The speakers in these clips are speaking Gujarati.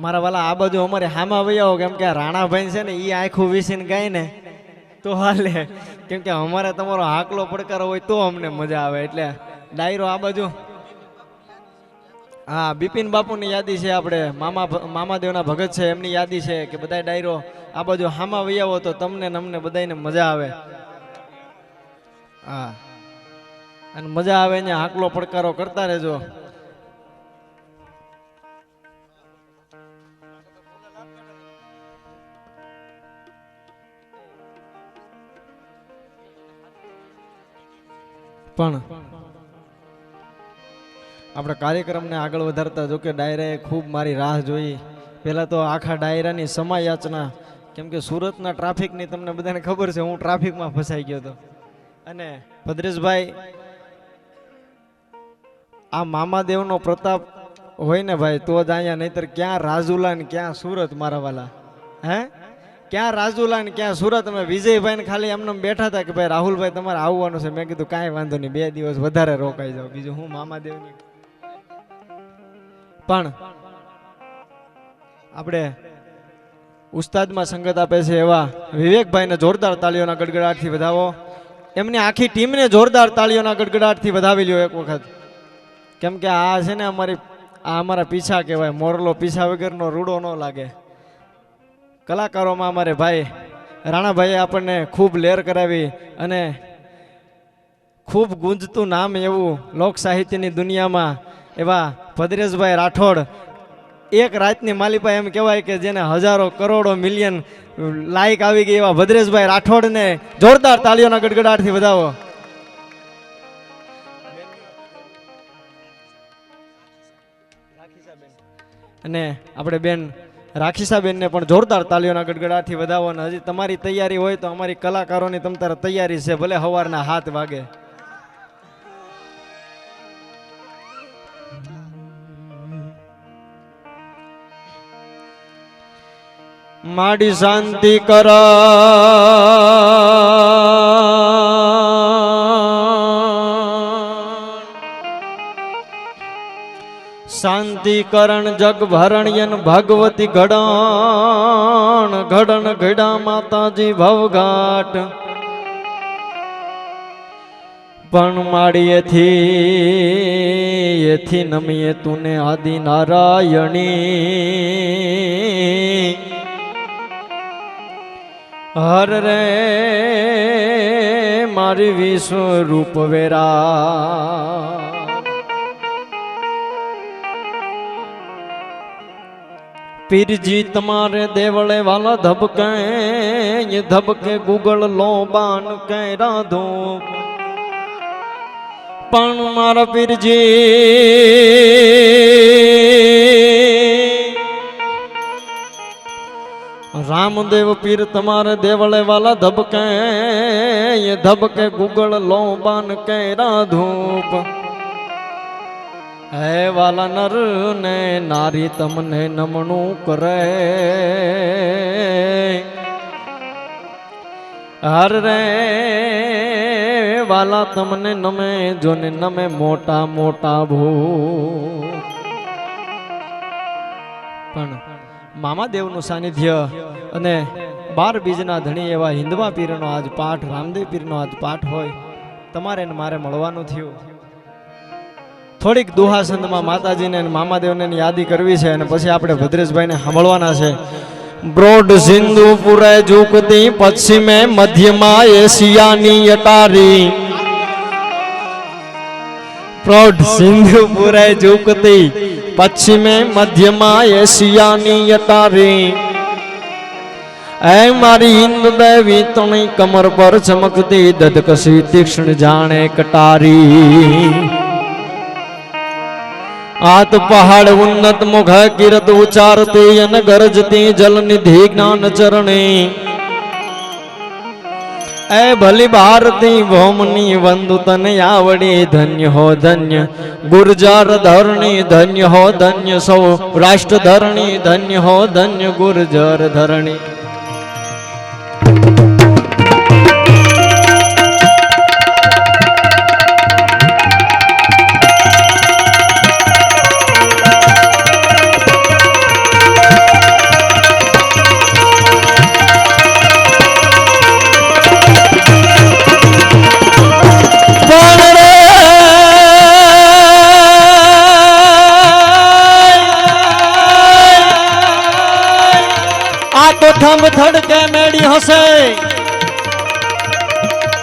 મારા વાલા, આ બાજુ અમારે હામાં વૈયાઓ, કેમ કે રાણાભાઈ છે ને એ આખું વિસીને ગાય ને, તો હાલે. કેમ કે અમારે તમારો હાકલો પડકારો હોય તો અમને મજા આવે. એટલે ડાયરો આ બાજુ. હા, બિપિન બાપુની યાદી છે આપણે. મામા મામાદેવના ભગત છે, એમની યાદી છે કે બધા ડાયરો આ બાજુ હામાં વૈયાવો તો તમને ને અમને બધાને મજા આવે. હા. અને મજા આવે ને હાકલો પડકારો કરતા રહેજો. પણ આપણે કાર્યક્રમને આગળ વધારતા જો કે ડાયરાએ ખૂબ મારી રાહ જોઈ. પહેલાં તો આખા ડાયરાની સમાયાચના, કેમ કે સુરતના ટ્રાફિકની તમને બધાને ખબર છે, હું ટ્રાફિકમાં ફસાઈ ગયો હતો. અને ભદ્રેશભાઈ, આ મામાદેવનો પ્રતાપ હોય ને ભાઈ, તો જ અહીંયા નહીતર ક્યાં રાજુલા ને ક્યાં સુરત મારા વાલા, હે? ક્યાં રાજુલા ને ક્યાં સુરત અમે વિજયભાઈ ને ખાલી એમને બેઠા હતા કે ભાઈ રાહુલભાઈ તમારે આવવાનું છે. મેં કીધું કાંઈ વાંધો નહીં, બે દિવસ વધારે રોકાઈ જાઓ. બીજું હું મામાદેવની? પણ આપણે ઉસ્તાદમાં સંગત આપે છે એવા વિવેકભાઈને જોરદાર તાળીઓના ગડગડાટથી વધાવો. એમની આખી ટીમને જોરદાર તાળીઓના ગડગડાટથી વધાવી લ્યો એક વખત. કેમ કે આ છે ને અમારી, આ અમારા પીછા કહેવાય. મોરલો પીછા વગરનો રૂડો ન લાગે. કલાકારોમાં અમારે ભાઈ રાણાભાઈએ આપણને ખૂબ લેર કરાવી અને ખૂબ ગુંજતું નામ એવું લોક સાહિત્યની દુનિયામાં એવા ભદ્રેશભાઈ રાઠોડ એક રાતની માલિપા એમ કહેવાય કે જેને હજારો કરોડો મિલિયન લાઈક આવી ગઈ એવા ભદ્રેશભાઈ રાઠોડને જોરદાર તાળીઓના ગડગડાટથી વધાવો. અને આપણે બેન રાખીસાબેનને પણ જોરદાર તાલીઓના ગડગડાથી વધાવવાના. હજી તમારી તૈયારી હોય તો અમારી કલાકારોની તમ તારે તૈયારી છે, ભલે હવારના હાથ વાગે. માડી શાંતિ કર. શાંતિ જગભરણ્યન જગ ભરણ્યન ભગવતી ઘડણ ઘડણ ઘડા માતાજી ભવઘાટ. પણ માળીએથી એથી નમીએ તુને આદિ નારાયણી હર રે મારી વિશ્વ રૂપ વેરા. પીરજી તમારે દેવળે વાલા ધબકે ધબકે ગુગળ લો બાન કે રાધો. પણ મારા પીરજી, રામદેવ પીર તમારે દેવળે વાલા ધબકે ધબકે ગુગળ લો બાન કે રાધૂપ હે વાલા નર ને નારી તમને નમણું કરે. હર રે વાલા તમને નમે, જોને નમે મોટા મોટા ભૂ પણ મામાદેવનું સાનિધ્ય અને બાર બીજના ધણી એવા હિન્દવા પીરનો આજ પાઠ, રામદેવ પીરનો આજ પાઠ હોય, તમારે મારે મળવાનું થયું. થોડીક દુહાસંદમાં માતાજીને મામાદેવને યાદી કરવી છે અને પછી આપણે ભદ્રેશભાઈને સાંભળવાના છે. બ્રોડ સિંધુ પુરે ઝૂકતી પશ્ચિમે મધ્યમાં એશિયાની અટારી. પ્રૌઢ સિંધુ પુરે ઝૂકતી પશ્ચિમે મધ્યમાં એશિયાની અટારી. એ મારી હિન્દ દેવી તણી કમર પર ચમકતી દદકસી તીક્ષ્ણ જાણે કટારી. आत पहाड़ उन्नत मुख किरत उचारते यन गरजती जल निधि ज्ञान चरणे। ऐ भली भारती भौमनी बंधु तन आवड़ी धन्य हो धन्य। गुर्जर धरणी धन्य हो धन्य सौ। राष्ट्र धरणी धन्य हो धन्य गुर्जर धरणी। હશે?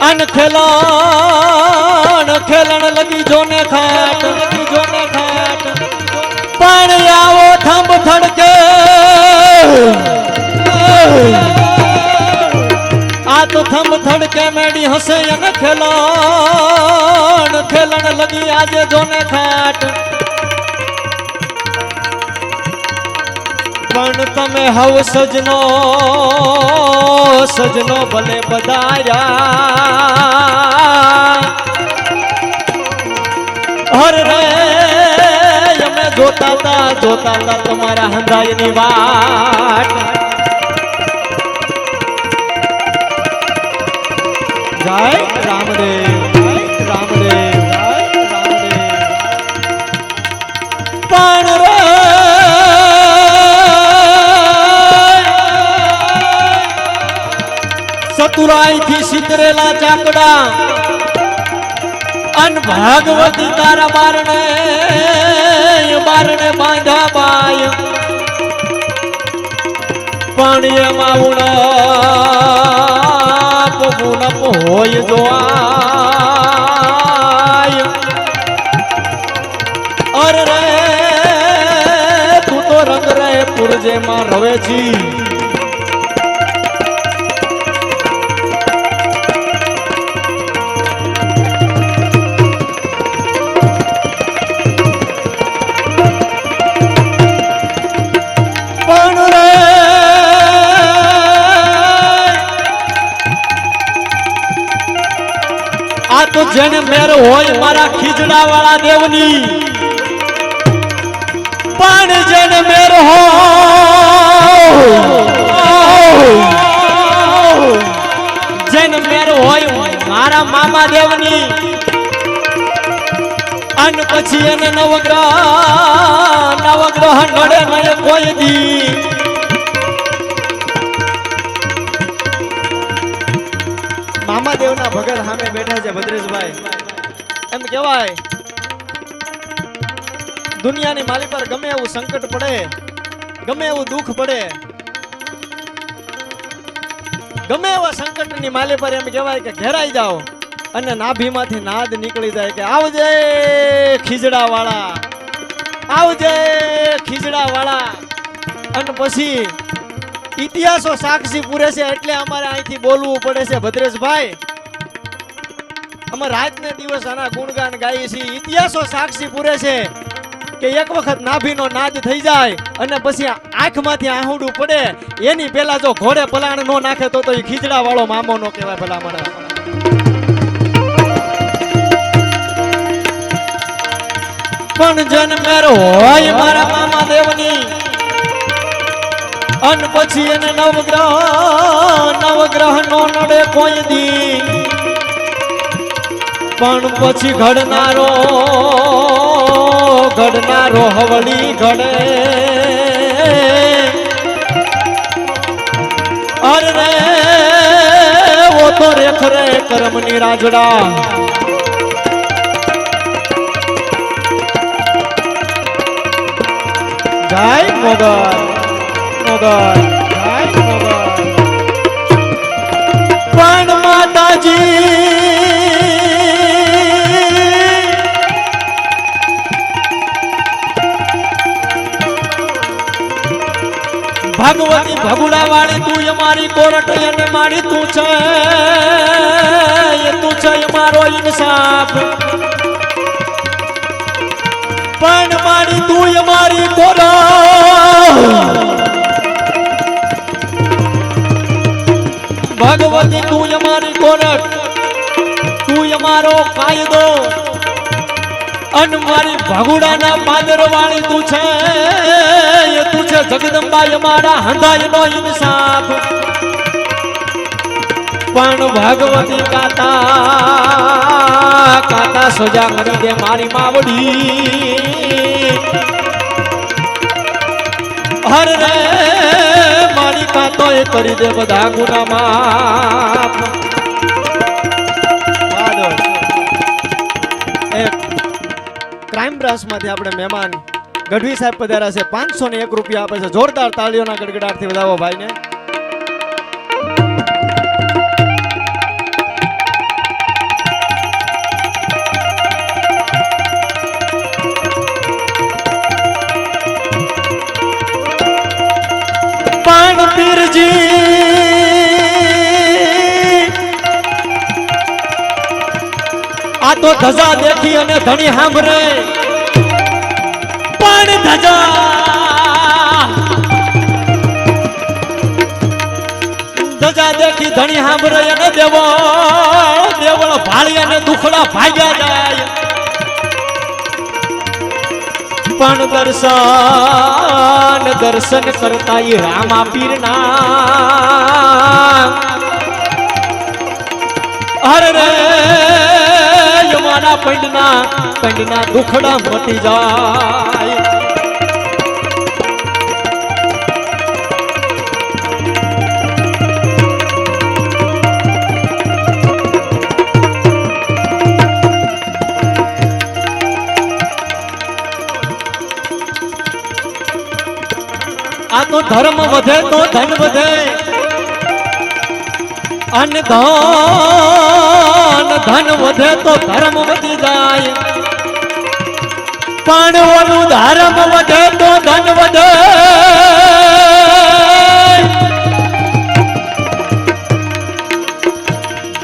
અન ખેલણ ખેલણ લગી જોને ખાટ જોને ખાટ પણ આવો થંભ થડકે આ તો થંભ થડકે મેડી હશે અન ખેલણ ખેલણ લગી આજે જોને ખાટ હવ સજનો સજનો ભલે બધાયા હર રે, અમે જોતા તા જોતા તા તમારા હંધાઈની રામદેવ જય રામદેવ સતુરાઈથી સિતરેલા ચાકડા. અન ભાગવતી તારા બારણે બારણે બાંધા બાય. પાણી માવણ ઉણપ હોય જો આય. અરે તું તો રંગ રે પુરજેમાં રવે છી. આ મેર હોય મારા ખીજડા વાળા દેવની. પણ જેને મેર હોય જન મેર હોય મારા મામા દેવની. અન પછી એને નવગ્રહ નવગ્રહ નડે નડે કોઈ દી. મામાદેવના ભગત સામે બેઠા છે, ભદ્રેશભાઈ. એમ કહેવાય, દુનિયાની માલી પર ગમે એવું સંકટ પડે, ગમે એવું દુઃખ પડે, ગમે એવા સંકટની માલી પર એમ કહેવાય કે ઘેરાઈ જાઓ અને નાભીમાંથી નાદ નીકળી જાય કે આવજે ખીજડા વાળા આવજે ખીજડા વાળા અને પછી ઇતિહાસો સાક્ષી પૂરે છે એટલે અમારે અહીંથી બોલવું પડે છે, ભદ્રેશભાઈ. અમે રાત ને દિવસ આના ગુણગાન ગાઈએ છીએ. ઇતિહાસો સાક્ષી પૂરે છે કે એક વખત નાભીનો નાદ થઈ જાય અને પછી આંખમાંથી આહુડું પડે. એની પહેલા જો ઘોડે પલાણ નો નાખે તો એ ખીજડા વાળો મામો નો કહેવાય ભલા મને પણ જન્મેર હોય મારા મામા દેવની. અન પછી એને નવગ્રહ નવગ્રહ નો નડે કોઈ દી. પણ પછી ઘડનારો ઘડનારો હવળી ઘડે. અરે, ઓ તો રેખ રે કર્મની રાજડા જય મોગલ મોગલ જય મોગલ પણ માતાજી ભગવતી ભગુડા વાળી તું અમારી કોરટ અને મારી તું છે. એ તું છે અમારો ઇન્સાફ. પણ મારી તું અમારી કોરટ. ભગવતી તું અમારી કોરટ. તું અમારો કાયદો. અન મારી ભગુડાના પાદર વાળી તું છે. એ તું છે જગદંબાય મારા હંધાય નો ઇન્સાફ. પણ ભગવતી કાતા કાતા સજા કરી દે મારી માવડી. હર રે મારી કાતો એ કરી દે બધા ગુના માફ. બ્રાસમાંથી આપણે મહેમાન ગઢવી સાહેબ પધાર્યા છે. પાંચસો ને એક રૂપિયા આપે છે. જોરદાર તાળીઓના ગડગડાટથી વધાવો ભાઈને. આ તો ધજા દેખી અને ધણી સાંભળે પણ ધજા. ધજા દેખી ધણી સાંભળે અને દેવળ દેવળ ભાળી અને દુખડા ભાગ્યા જાય. પણ દર્શન દર્શન કરતા એ રામા પીરના. અરે રે મારા પંડના પંડના દુખડા મટી જાય. ધર્મ વધે તો ધન વધે. અને ધન ધન વધે તો ધર્મ વધી જાય. પણ ઓલું ધર્મ વધે તો ધન વધે.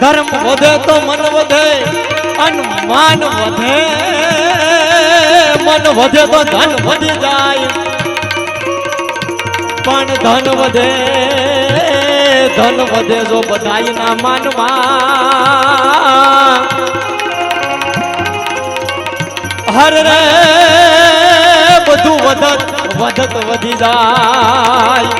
ધર્મ વધે તો મન વધે અને માન વધે. મન વધે તો ધન વધી જાય. ધન વધે ધન વધે જો બધાય ના માનમાં. હર રે, બધું વધત વધત વધી જાય.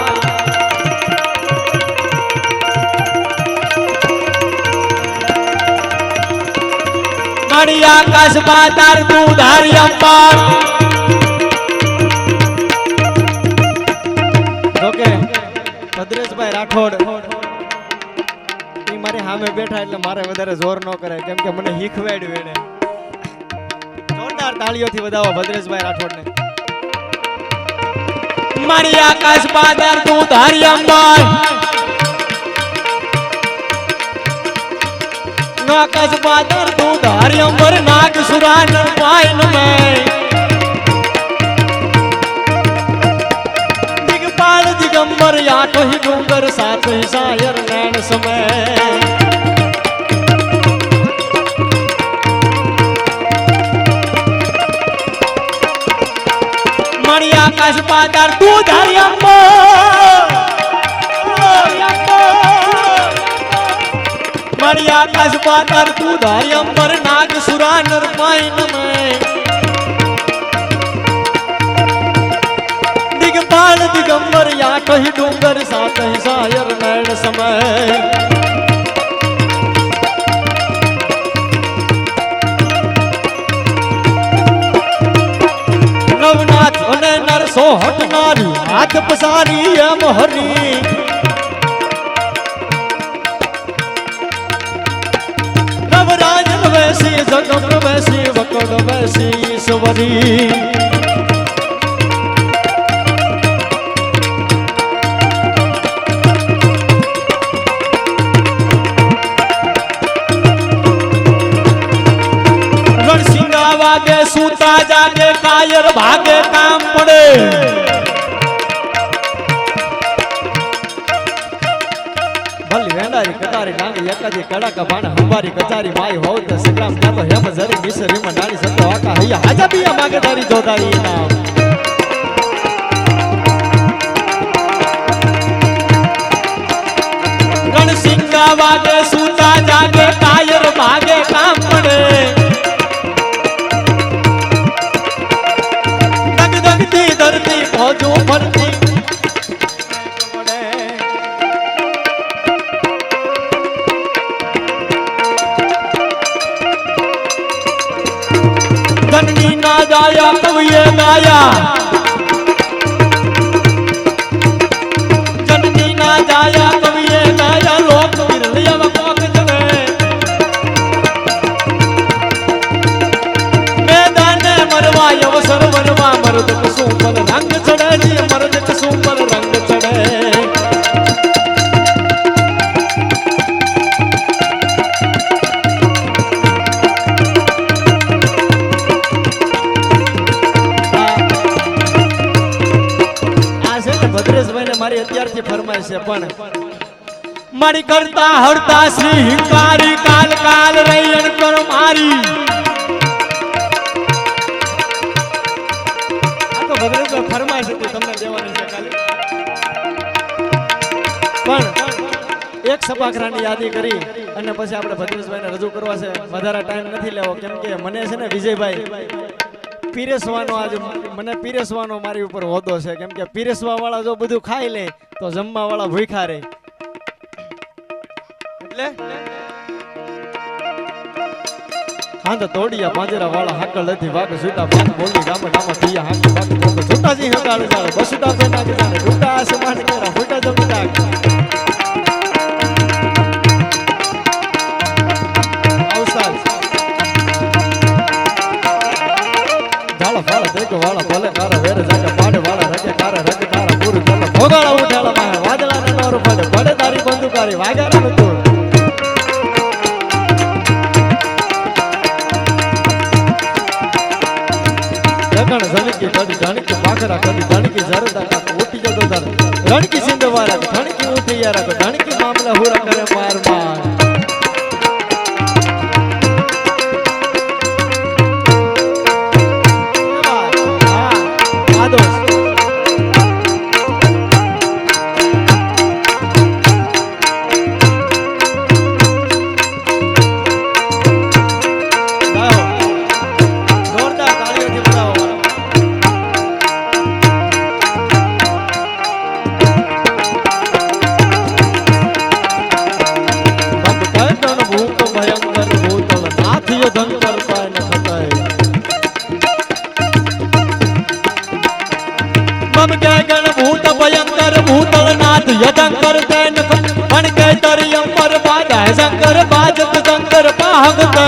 આકાશ પાતાર તું ધારી અંબાર રાઠોડ. મારી સામે બેઠા એટલે મારે વધારે જોર ન કરે, કેમ કે મને શીખવાડ્યું એને. જોરદાર તાળીઓથી વધાવો ભદ્રેશભાઈ રાઠોડને. મારી આકાશ પાદર તું ધારી અંબર આકાશ પાદર તું ધારી અંબર નાગ સુરાન પાયન મેં. દિગપાલ દિગંબર હી ડુંગર સાચો હી સાયર નૈન સમય. મણી આકાશ પાદાર તું ધારી અંબર મણી આકાશ પાદાર તું ધારી અંબર. નાગ સુરાનર પાઈન મેં દિગપાલ દિગંબર આઠ હિ ડુંગર સાત સાયર નૈન સમય. નવનાથ અને નરસો હટનારી હાથ પસારી એમ હરી. નવરાજ બેસી જગમ બેસી વકડ બેસી ઈશ્વરી. વાગે સૂતા જાગે કાયર ભાગે કામ પડે. ભલી વેંડારી કટારી ડાંગી એકાદી કડાકા ભાણા હંબારી કચારી માઈ હોવ તો સંગ્રામ ત્યાં તો હેમ જરી મિસરી માં નાની સતો આકા હૈયા. હાજા બિયા માગે તારી જોતારી નામ વાગે સૂતા જાગે મરવા મરદ કસું પર રંગ ચડે જી મરદ કસું પર રંગ ચડે આ છે ને ભદ્રેશભાઈને મારી અત્યારથી ફરમાય છે પણ મારી કરતા હરતા શ્રી હિંકારી કાલ કાલ રૈયણ કર મારી એક સપાખરાની યાદી કરી અને પછી આપણે ભદ્રેશભાઈને રજૂ કરવા છે. વધારે ટાઈમ નથી લેવો, કેમ કે મને છે ને વિજયભાઈ પીરેસવાનો આજ મને પીરેસવાનો મારી ઉપર હોદો છે. કેમ કે પીરેસવા વાળા જો બધું ખાઈ લે, તો જમવા વાળા ભૂખા રહે એટલે હા તોડિયા પાંજરા વાળા હાકલ નથી વાગ સુતા પાક બોલી રામ રામ થયા હાકી બાકી તો છૂટા જી હકાળ જાળ બસુટા પે જાણે છૂટા આસમાન કેરા, ફૂટા જમતા. અવસાદ ઝાલા ફાળ દેખો વાળા શંકર બાજત શંકર પાહગ તય.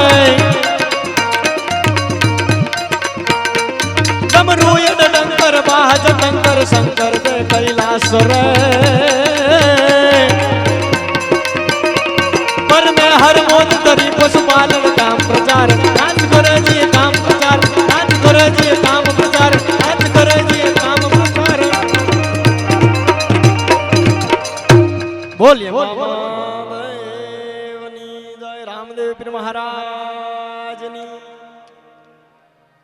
ડમરુય ડંકર બાજ ટંકર શંકર તે કૈલાસ રે.